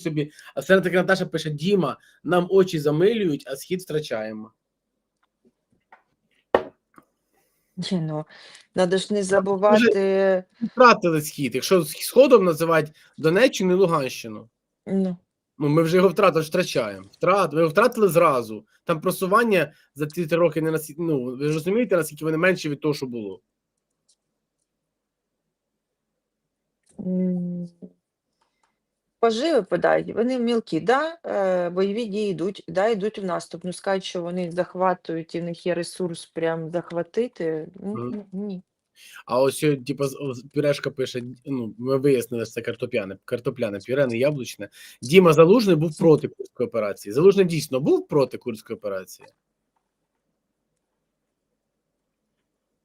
собі. А все таки Наташа пише: Діма, нам очі замилюють, а схід втрачаємо. Ні, ну, надо ж не забувати. Втратили схід. Якщо сходом називати Донеччину і Луганщину. Ну, Ну, ми вже його втратили, втрачаємо. Втрат, ми його втратили зразу. Там просування за ці три роки не насі... Ну, ви ж розумієте, наскільки вони менші від того, що було. М, пажи випадають, вони мілкі, да? е, бойові дії йдуть, да, йдуть в наступ. Ну, скажуть, що вони захватують, і в них є ресурс прям захватити. Ні. А ось, типу, Пюрешка пише: ну, ми вияснили, що це картопляне, картопляне, пюре, не яблучне. Діма Залужний був проти курської операції. Залужний дійсно був проти курської операції.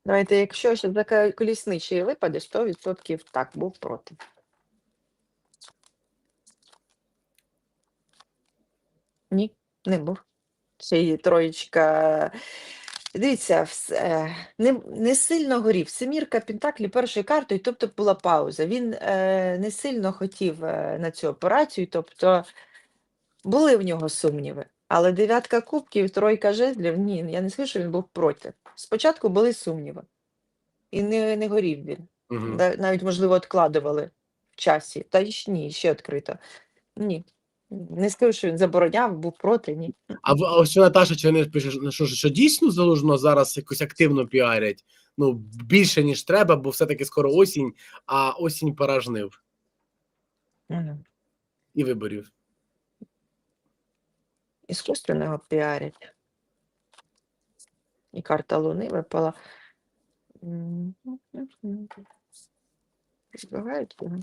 Давайте, якщо ще колісничий випаде, 100% так, був проти. Ні, не був. Ще й троєчка. Дивіться, все, не, не сильно горів. Семірка Пентаклі першою картою, тобто була пауза. Він е, не сильно хотів е, на цю операцію, тобто були в нього сумніви. Але дев'ятка кубків, тройка жезлів, ні, я не скажу, що він був проти. Спочатку були сумніви. І не, не горів він. Угу. Навіть, можливо, відкладували в часі. Та ні, ще відкрито. Ні. Не скажу, що він забороняв, був проти, ні. А, в- а ось що Наташа чи не пише, що, що, що дійсно залужно зараз якось активно піарять. Ну, більше, ніж треба, бо все-таки скоро осінь, а осінь пора жнив Мгм. і виборів. Іскусственного піарять. І карта Луни випала. М, Збивають його.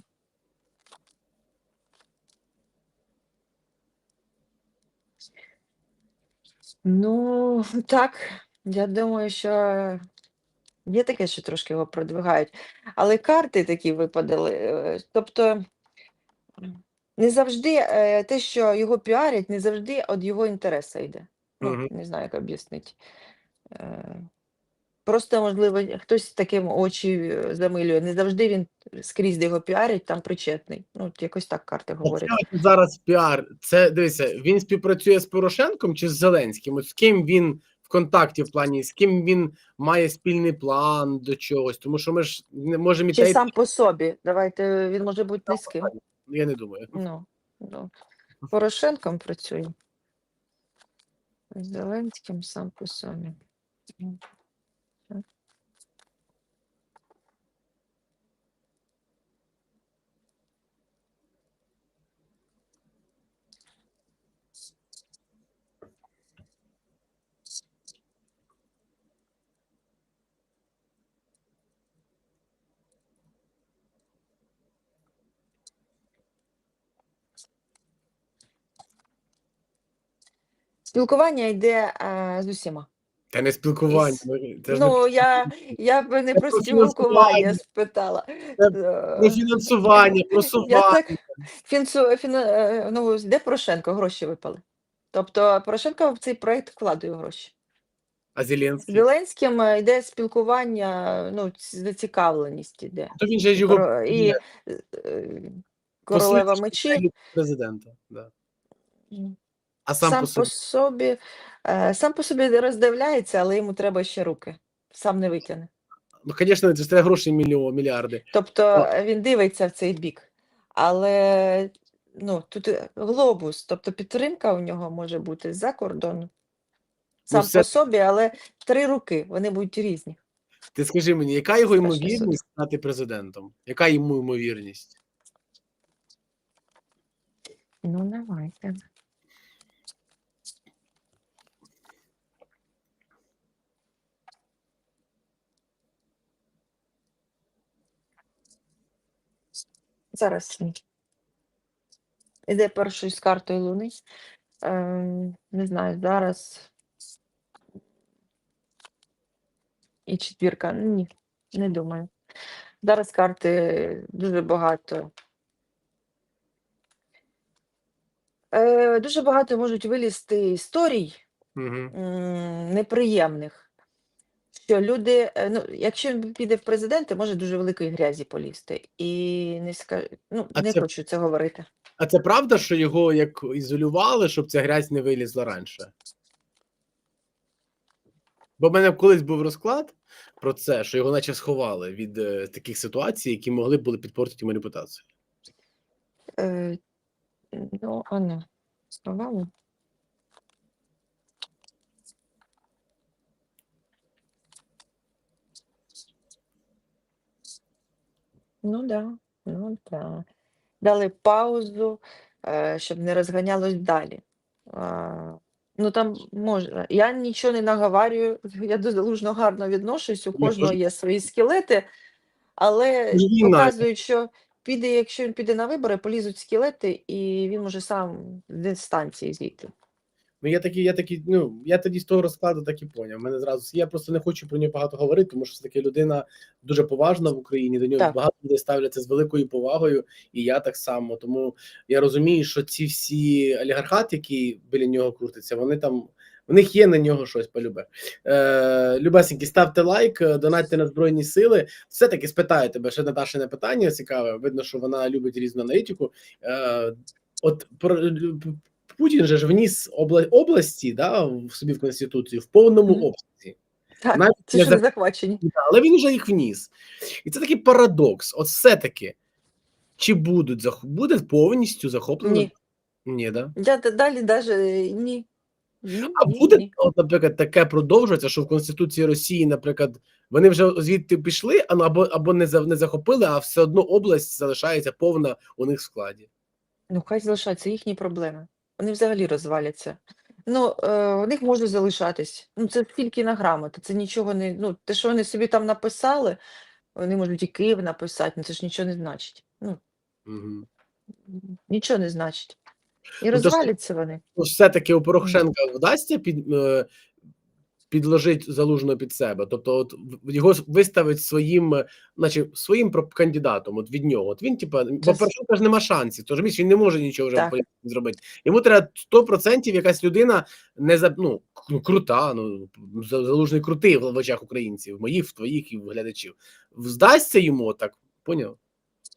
Ну, так, я думаю, що є таке, що трошки його продвигають. Але карти такі випадали. е, Тобто не завжди е, те, що його піарять, не завжди від його інтересу йде. Ну, Мгм. не знаю, як об'яснити. Е, Просто, можливо, хтось таким очі е, замилює. Не завжди він скрізь, де його піарять, там причетний. Ну, от якось так карти говорять. От зараз піар. Це дивися, він співпрацює з Порошенком чи з Зеленським? От з ким він в контакті в плані, з ким він має спільний план до чогось, тому що ми ж не можемо і Чи сам по собі. Давайте він може бути не з ким. Я не думаю. Ну, ну. Порошенком працює. З Зеленським сам по собі. Спілкування йде е, з усіма. Та не спілкування. Із- Це Ну, я, я б не Це про про спілкування спитала. Це Е, фінансування, Я просування. так фінсу, фіна, е, ну, де Порошенко гроші випали. Тобто Порошенко в цей проект вкладує гроші. А З Зеленський? Зеленським е, йде спілкування, ну, зацікавленість іде. То він же ж його Коро- І королева мечі. президента. Да. А сам, Сам по собі. по собі, е, сам по собі роздивляється, але йому треба ще руки. Сам не витягне. Ну, звісно, це ж треба гроші мільйон, мільярди. Тобто е, він дивиться в цей бік. Але ну, тут е, глобус, тобто підтримка у нього може бути з-за кордону. Сам все- по собі, але три руки, вони будуть різні. Ти скажи мені, яка його Страшно ймовірність стати президентом? Яка йому ймовірність? Ну, давайте. Зараз ні. Іде першою з картою Луни. Ем, не знаю, зараз. І четвірка. Ні, не думаю. Зараз карти дуже багато. Е, дуже багато можуть вилізти історій Угу. неприємних. Що люди, е, ну, якщо він піде в президенти, може дуже великої грязі полізти. І не ска... ну, А не це- хочу це говорити. А це правда, що його як ізолювали, щоб ця грязь не вилізла раніше? Бо в мене колись був розклад про це, що його наче сховали від е, таких ситуацій, які могли б були підпортити йому репутацію. Е, ну, а ну, сховали. Ну да, ну да. Дали паузу, е, щоб не розганялось далі. Ну там можна. Я нічого не наговарюю, я залужно гарно відношусь, у кожного є свої скелети, але Ж показують, що піде, якщо він піде на вибори, полізуть скелети, і він може сам з дистанції зійти. Ну, я такий, я такий, ну я тоді з того розкладу так і поняв. Мене зразу я просто не хочу про нього багато говорити, тому що це таки людина дуже поважна в Україні. До нього Так. багато людей ставляться з великою повагою, і я так само. Тому я розумію, що ці всі олігархати, які біля нього крутяться, вони там. В них є на нього щось полюбе. Е, Любесенькі, ставте лайк, е, донатьте на Збройні Сили. Все-таки спитаю тебе ще Наташине питання цікаве. Видно, що вона любить різну аналітику. Е, от про Путін же ж вніс обла- області да, в собі в Конституцію в повному Мгм. обсязі. Так, Навіть це не ж не за- захвачені. Але він вже їх вніс. І це такий парадокс. От все-таки, чи будуть зах... буде повністю захоплено? Ні. Ні, да? Я далі навіть ні. Ні, А ні, буде, ні. от, наприклад, таке продовжується, що в Конституції Росії, наприклад, вони вже звідти пішли, ну, або, або не, за- не захопили, а все одно область залишається повна у них в складі. Ну, хай залишаються їхні проблеми. Вони взагалі розваляться. Ну, е, у них може залишатись. Ну, це тільки на грамоти. Це нічого не. Ну, те, що вони собі там написали, вони можуть і Київ написати, ну це ж нічого не значить. Ну, Угу. нічого не значить. І Ну, то розваляться вони. Ну, все-таки у Порошенка вдасться під, е, підложити залужного під себе. Тобто, от його виставить своїм, е, наче своїм кандидатом, от від нього. От він, типа, бо Порошенка ж нема шансів, тож він не може нічого вже Так. зробити. Йому треба 100% якась людина не за ну, крута, ну залужний крутий в очах українців, моїх, в твоїх і в глядачів. Здасться йому так, поняв?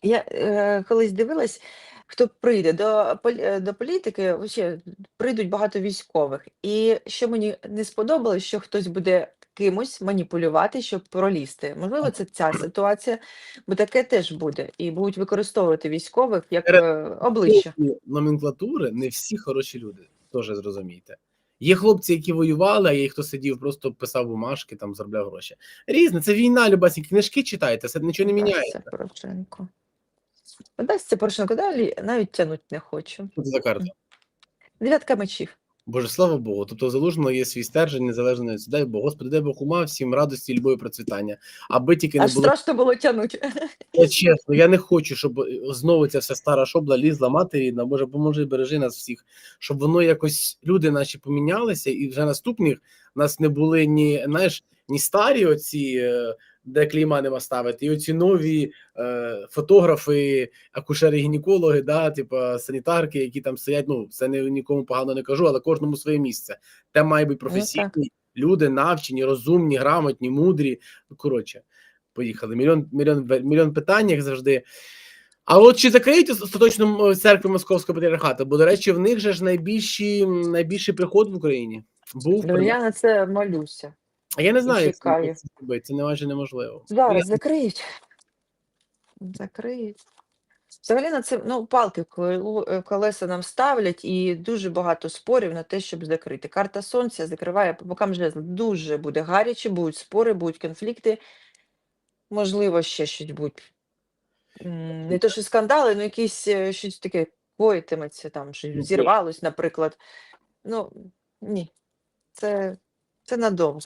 Я е, колись дивилась, хто прийде до, е, до політики, вообще, прийдуть багато військових. І що мені не сподобалось, що хтось буде кимось маніпулювати, щоб пролізти. Можливо, це ця ситуація, бо таке теж буде. І будуть використовувати військових як е, обличчя. Номенклатури не всі хороші люди, теж зрозумійте. Є хлопці, які воювали, а є хто сидів, просто писав бумажки, там заробляв гроші. Різне, це війна, любасні книжки читайте, це нічого не міняє. Вдасться Порошенко. Вдасться Порошенко далі, навіть тягнути не хочу. Що це за карта? Дев'ятка мечів. Боже, слава Богу. Тобто залужно є свій стержень, незалежно від дай Бог. Господи, дай Бог ума, всім радості, любові, процвітання. Аби тільки не Аж було страшно було тягнути. Я чесно, я не хочу, щоб е, знову ця вся стара шобла лізла мати рідна. Боже, поможи, і бережи нас всіх, щоб воно якось люди наші помінялися, і вже наступних нас не були ні, знаєш, ні старі оці, е, де клейма нема ставити, і оці нові е, фотографи, акушери, гінекологи, да, типа санітарки, які там стоять. Ну, це не нікому погано не кажу, але кожному своє місце. Те має бути професійні люди, навчені, розумні, грамотні, мудрі. Ну, коротше, поїхали. Мільйон, мільйон, мільйон питань, як завжди. А от чи закриють остаточно м, церкви Московського патріархату? Бо, до речі, в них же ж найбільші, найбільший приход в Україні. Був Ну, я на це молюся. А я не знаю, як це зробити. Це не майже неможливо. Зараз закриють. Закриють. Взагалі на це ну, палки е, колеса нам ставлять, і дуже багато спорів на те, щоб закрити. Карта сонця закриває по бокам жезла. Дуже буде гаряче, будуть спори, будуть конфлікти. Можливо, ще щось будуть. Не то, що скандали, але якісь е, щось таке коїтиметься, там, що Ну, зірвалось, наприклад. Ну, ні, це, це надовго.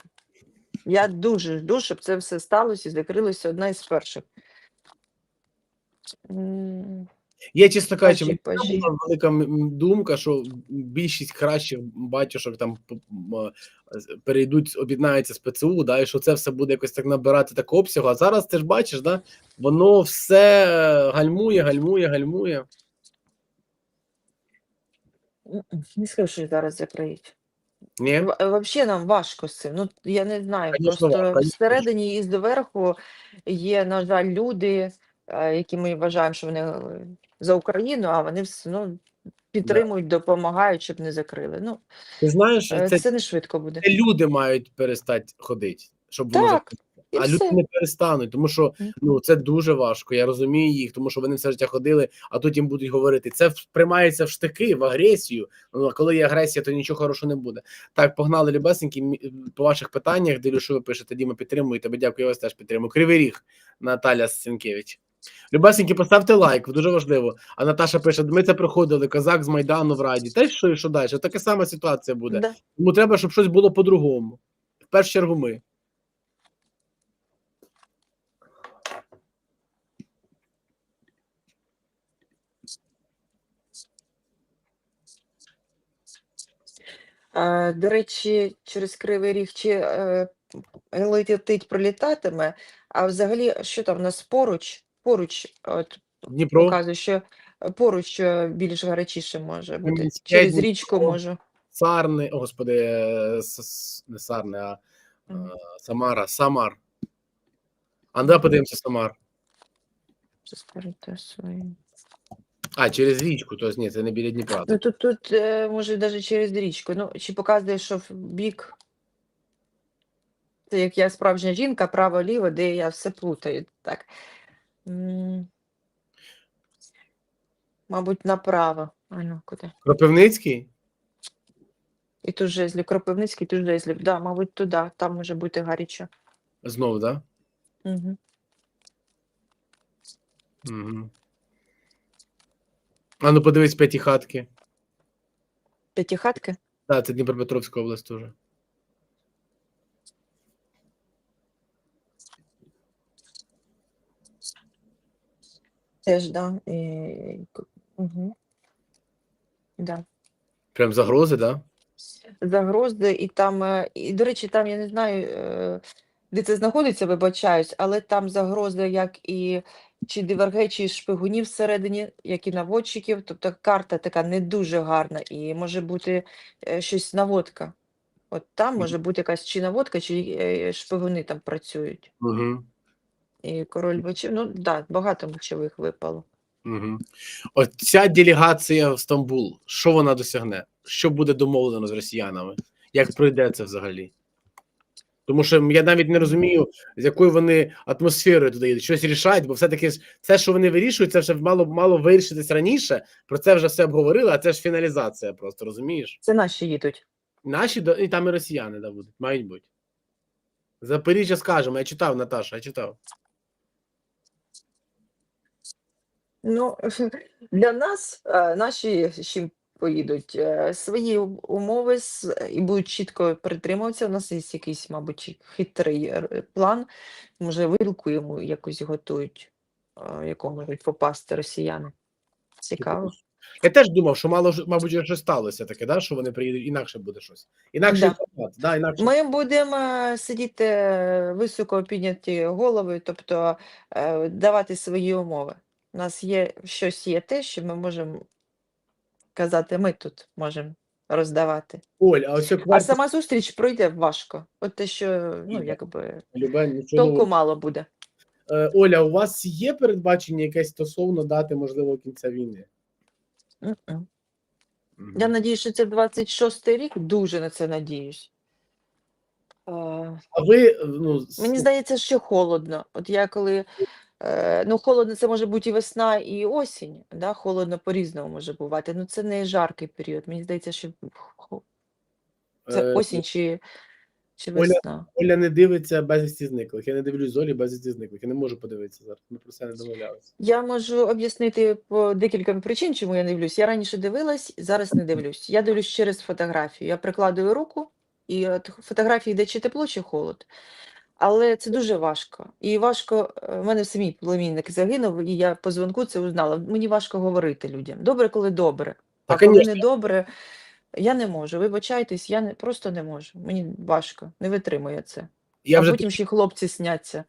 Я дуже жду, щоб це все сталося і закрилося одна із перших. Є, чесно кажучи, була велика думка, що більшість кращих батюшок там перейдуть, об'єднаються з ПЦУ, да, і що це все буде якось так набирати так обсягу. А зараз ти ж бачиш, да, воно все гальмує, гальмує, гальмує. Не скажу, що зараз закриють. Ні? Взагалі нам важко з цим. Ну, я не знаю, Конечно, просто конечно. всередині і зверху є, на жаль, люди, е, які ми вважаємо, що вони е, за Україну, а вони все ну, підтримують, допомагають, щоб не закрили. Ну, Ти знаєш, е, це, це не швидко буде. це люди мають перестати ходити, щоб воно Так, закрити. І а люди не перестануть, тому що ну це дуже важко. Я розумію їх, тому що вони все життя ходили, а тут їм будуть говорити. Це сприймається в штики, в агресію. Ну а коли є агресія, то нічого хорошого не буде. Так, погнали любесенькі. По ваших питаннях, дивлюсь, що ви пишете. Діма, підтримую тебе. Дякую, я вас теж підтримую. Кривий ріг Наталя Сенкевич. Любесенькі, поставте лайк, дуже важливо. А Наташа пише: ми це проходили, козак з Майдану в Раді. Й що, і що далі? Така сама ситуація буде. Да. Тому треба, щоб щось було по-другому. В першу чергу ми. До речі, через Кривий Ріг чи е, летить пролітатиме, а взагалі, що там у нас поруч? Поруч, от Дніпро. показує, що поруч більш гарячіше може бути. Через річку може. Сарни, о, господи, е, не Сарни, а Мгм. Самара, Самар. А давай подивимося Самар. Що скажете свої? А, через річку, тобто ні, це не біля Дніпра. Ну тут, тут е, може навіть через річку. Ну, чи показує, що в бік. Це як я справжня жінка, право-ліво, де я все плутаю. Так. М. Мабуть, направо. А ну, куди? Кропивницький? І тут жезлів, Кропивницький, тут жезлів. Да, мабуть, туди, там може бути гаряче. Знову, так? Угу. Угу. А ну подивись п'ятихатки. П'ятихатки? Так, це Дніпропетровська область теж. Теж, да. І... Угу. Да. Прям загрози, так? Да? Загрози, і там, е, і, до речі, там я не знаю, е, де це знаходиться, вибачаюсь, але там загрози, як і чи ДВРГ, чи шпигунів всередині, як і наводчиків. Тобто карта така не дуже гарна, і може бути е, щось наводка. От там може бути якась чи наводка, чи е, шпигуни там працюють. Угу. І король мечів, ну так, да, багато мечових випало. Угу. От ця делегація в Стамбул, що вона досягне? Що буде домовлено з росіянами? Як пройде це взагалі? Тому що я навіть не розумію, з якою вони атмосферою туди їдуть, щось рішають, бо все-таки ж все, що вони вирішують, це вже мало мало вирішитись раніше. Про це вже все обговорили, а це ж фіналізація, просто розумієш? Це наші їдуть. Наші і там і росіяни да, будуть, мають бути. Запоріжжя скажемо, я читав, Наташа, я читав. Ну, для нас е, наші поїдуть Е, свої умови і будуть чітко притримуватися. У нас є якийсь, мабуть, хитрий е, план. Може, вилку йому якось готують, е, якого можуть попасти росіяни. Цікаво. Я теж думав, що мало мабуть, вже сталося таке, да, що вони приїдуть, інакше буде щось. Інакше Да. формат, да, інакше. Ми будемо е, сидіти е, високо підняті голови, тобто е, давати свої умови. У нас є щось є те, що ми можемо казати, ми тут можемо роздавати. Оль, а ось А сама зустріч пройде важко. От те, що ну, Ні, якби Любе, нічого толку мало буде. Е, Оля, у вас є передбачення якесь стосовно дати можливо кінця війни? Мгм. Я надіюсь, що це 26-й рік, дуже на це надіюсь. Е, А ви е, ну з- Мені здається, що холодно. От я коли. Е, ну, холодно це може бути і весна, і осінь. Да? Холодно по-різному може бувати. Ну, це не жаркий період. Мені здається, що це е, осінь чи, чи весна. Оля не дивиться безвісті зниклих. Я не дивлюсь Олі безвісті зниклих. Я не можу подивитися зараз. Ми про це не домовлялися. Я можу об'яснити по декілька причин, чому я не дивлюсь. Я раніше дивилась, зараз не дивлюсь. Я дивлюсь через фотографію. Я прикладую руку, і от фотографії йде чи тепло, чи холод. Але це дуже важко. І важко, е, в мене самій племінник загинув, і я по дзвонку це узнала. Мені важко говорити людям. Добре, коли добре. А коли конечно. не добре, я не можу. Вибачайтесь, я не, просто не можу. Мені важко, не витримує це. Я а вже потім ще хлопці сняться.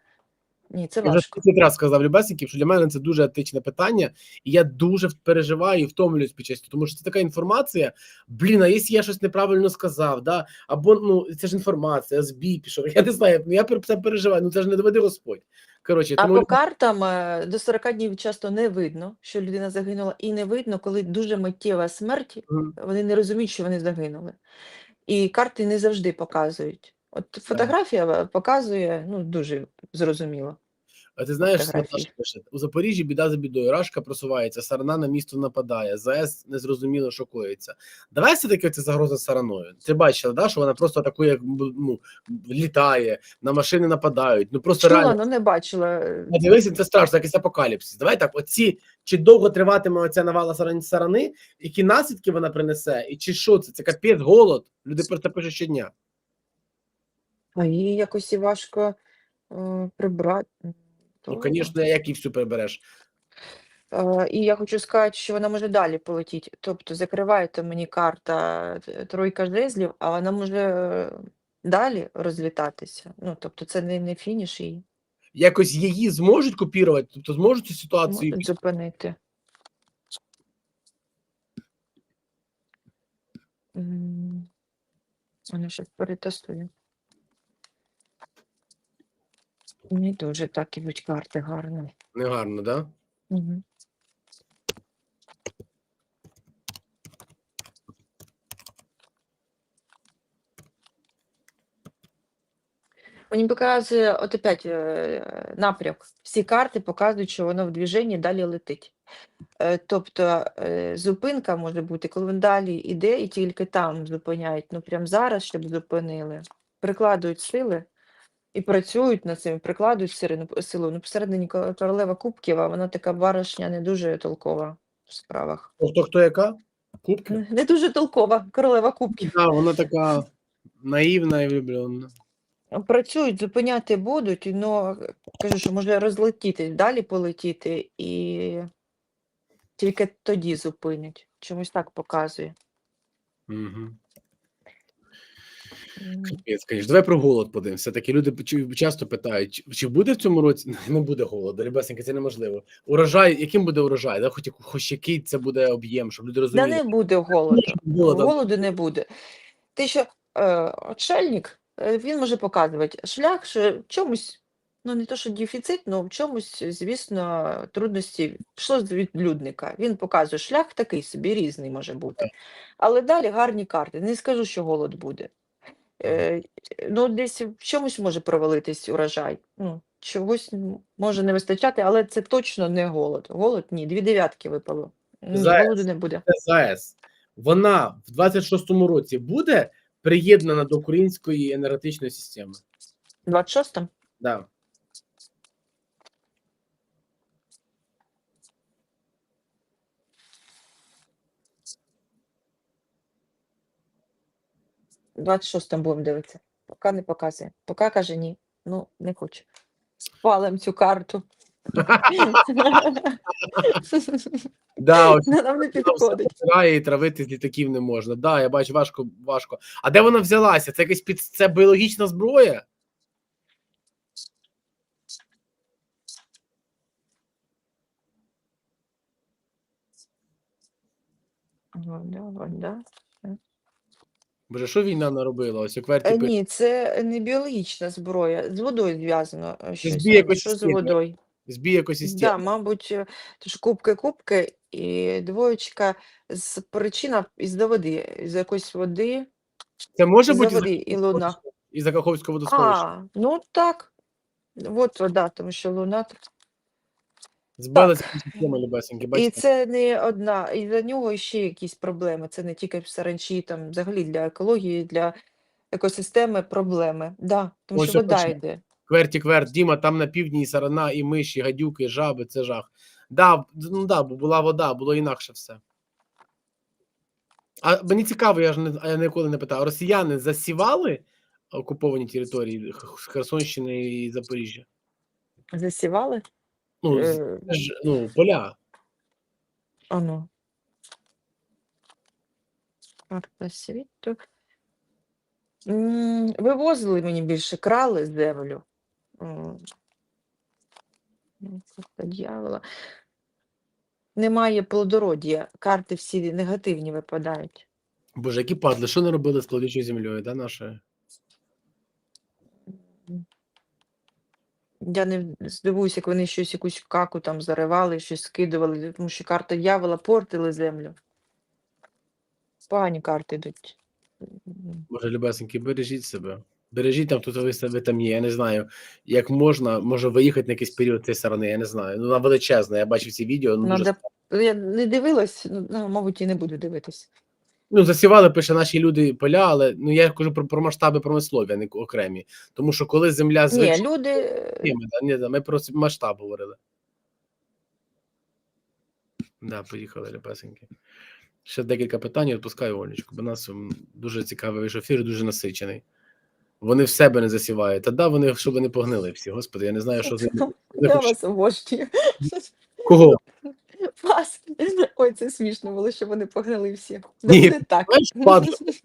Ні, це Я вже важко. 30 раз сказав Любесиків, що для мене це дуже етичне питання, і я дуже переживаю і втомлююсь під час, тому що це така інформація. Блін, а якщо я щось неправильно сказав, да? або ну це ж інформація, збій пішов. Я не знаю, я це переживаю. Ну це ж не доведе Господь. Коротше, А по картам е, до 40 днів часто не видно, що людина загинула, і не видно, коли дуже миттєва смерть, вони не розуміють, що вони загинули. І карти не завжди показують. От фотографія показує ну, дуже зрозуміло. А ти знаєш. Наташа пише, у Запоріжжі біда за бідою. Рашка просувається, сарана на місто нападає. ЗАЕС незрозуміло шокується. Давай все-таки це загроза сараною. Ти бачила, да, що вона просто атакує, ну, літає, на машини нападають. Ну просто Чула, реально. але не бачила. е, А Дивися, це страшно, якийсь апокаліпсис. Давай так, оці чи довго триватиме оця навала саран- сарани, які наслідки вона принесе, і чи що це? Це капець, голод. Люди про це пишуть щодня. А її якось і важко е, прибрати. Ну, То- звісно, як і всю прибереш. Е, І я хочу сказати, що вона може далі полетіти. Тобто закриваєте мені карта е, тройка жезлів, а вона може е, далі розлітатися. Ну, тобто це не, не фініш її Якось її зможуть купірувати, тобто зможуть цю ситуацію можуть зупинити. М, Вона щось перетестує. Не дуже так ідуть карти гарно. негарно, да? Угу. Мені показує, от опять е, напрямок. Всі карти показують, що воно в движенні далі летить. Е, Тобто е, зупинка може бути, коли він далі йде і тільки там зупиняють. Ну прямо зараз, щоб зупинили. Прикладують сили і працюють над цим, прикладують силу. Ну, посередині королева кубків, а вона така баришня не дуже толкова в справах. Тобто хто яка? Кубки? Не- дуже толкова, королева кубків. Да, вона така наївна і влюблена. Працюють, зупиняти будуть, але кажу, що може розлетітись, далі полетіти, і тільки тоді зупинять. Чомусь так показує. Угу. Капець, конечно. Давай про голод подивимося. Такі люди часто питають, чи- буде в цьому році? Не буде голоду, ребесеньки, це неможливо. Урожай, яким буде урожай? Да? Хоч, хоч який це буде об'єм, щоб люди Да розуміли. не буде голоду. Голода. Голоду не буде. Ти що, е, отшельник, е, він може показувати шлях, що в чомусь, ну не то, що дефіцит, але в чомусь, звісно, трудності пішло з відлюдника. Він показує шлях такий собі, різний може бути. Але далі гарні карти. Не скажу, що голод буде. Е, ну, десь в чомусь може провалитись урожай. Ну, чогось може не вистачати, але це точно не голод. Голод ні, дві дев'ятки випало. Заяць. голоду не буде. ЗАЕС. Вона в 26-му році буде приєднана до української енергетичної системи. 26-м? Да. 26-м будемо дивитися. Поки не показує. Поки каже ні. Ну, не хочу. Спалим цю карту. Да, ось Нам не підходить. потирає і травити з літаків не можна. Да, я бачу, важко, важко. А де вона взялася? Це якась під це біологічна зброя? Вода, вода. Боже, що війна наробила? Ось кверті Е, Ні, це не біологічна зброя. З водою зв'язано е, щось. збій. Що з екосистеми. водою? збій екосистеми. Да, мабуть, е, тож кубки-кубки і двоєчка з причина із-за води, з якоїсь води, Це може бути води і луна. із за Каховського водосховища. А, ну так. От вода, тому що луна. так. Збилася система любесеньки, І бачите? це не одна, і за нього ще якісь проблеми. Це не тільки в саранчі, там взагалі для екології, для екосистеми проблеми. Да, тому Ось що вода бачу. йде. Кверті кверт, Діма, там на півдні і сарана, і миші, і гадюки, і жаби, це жах. Да, ну да, бо була вода, було інакше все. А мені цікаво, я ж не, а я ніколи не питав, росіяни засівали окуповані території Херсонщини і Запоріжжя? Засівали? Ну, Е, це ж, ну, поля. Ану. Карта світу. М, Вивозили мені більше, крали землю. М. Ну, Карта дьявола. Немає плодородія. Карти всі негативні випадають. Боже, які падли, що не робили з плодючою землею, да, нашою? Я не здивуюся, як вони щось якусь каку там заривали, щось скидували, тому що карта дьявола портили землю. Погані карти йдуть. М, Може, любесеньки, бережіть себе. Бережіть там, тут ви себе там є. Я не знаю, як можна, може виїхати на якийсь період цієї сторони, я не знаю. Ну, вона величезна, я бачив ці відео. Ну, дуже... Надо... Я не дивилась, ну, ну, мабуть, і не буду дивитись. Ну засівали, пише наші люди поля, але ну я кажу про, про масштаби промислові, а не окремі. Тому що коли земля Ні, люди. ні, ми, ні, ми про масштаб говорили. Да, поїхали, любесеньки. Ще декілька питань, відпускаю Олечку, бо нас дуже цікавий вийшов ефір, дуже насичений. Вони в себе не засівають. Та да, вони щоб вони погнили всі. Господи, я не знаю, що з ними. Я вас обожнюю. Кого? Вас. Ой, це смішно було, що вони погнали всі. Ні, Не так.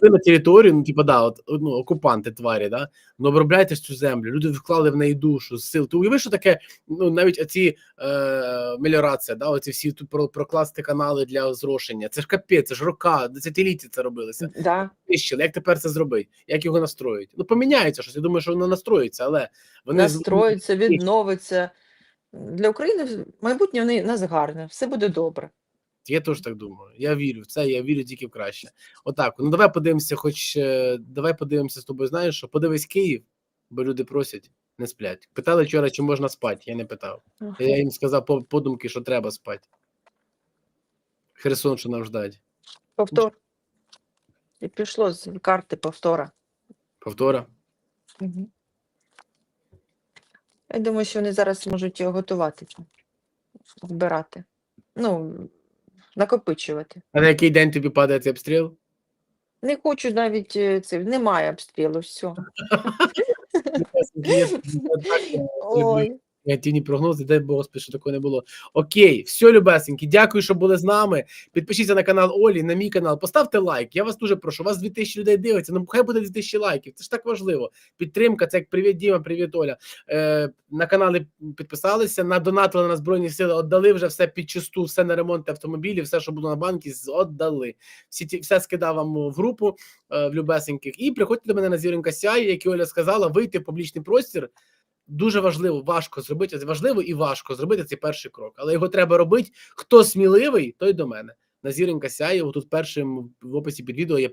Ви на територію, ну, типа, да, от, ну, окупанти тварі, да, ну, обробляйте цю землю, люди вклали в неї душу, сил. Ти уяви, що таке, ну, навіть оці е, меліорація, да, оці всі тут про, прокласти канали для зрошення, це ж капець, це ж рока, десятиліття це робилося. Да. Нищили. Як тепер це зробити? Як його настроїть? Ну, поміняється щось, я думаю, що воно настроїться, але вони... Настроїться, відновиться. Для України майбутнє в неї- нас гарне, все буде добре. Я теж так думаю. Я вірю в це, я вірю тільки в краще. Отак. Ну давай подивимося, хоч е, давай подивимося з тобою. Знаєш, що подивись Київ, бо люди просять, не сплять. Питали вчора, чи можна спати. Я не питав. Я їм сказав по подумки, що треба спати. Херсон, що нам ждать. Повтор. І пішло з карти повтора. Повтора. Мгм. Я думаю, що вони зараз можуть його готуватися, збирати. Ну, накопичувати. А на який день тобі падає цей обстріл? Не хочу навіть е, це, немає обстрілу, все. Ой, Негативні прогнози, дай Бог, Господи, що такого не було. Окей, все, любесенькі, дякую, що були з нами. Підпишіться на канал Олі, на мій канал, поставте лайк. Я вас дуже прошу. Вас 2000 людей дивиться. Ну хай буде 2000 лайків. Це ж так важливо. Підтримка, це як привіт, Діма, привіт, Оля. Е, на канали підписалися, на донатили на збройні сили, віддали вже все під чисту, все на ремонт автомобілів, все, що було на банки, віддали. Всі ті, все скидав вам в групу е, в любесеньких. І приходьте до мене на зіринка Сяй, як і Оля сказала, вийти в публічний простір. Дуже важливо, важко зробити важливо і важко зробити цей перший крок, але його треба робити. Хто сміливий, той до мене. На зіренька сяє. Тут першим в описі під відео є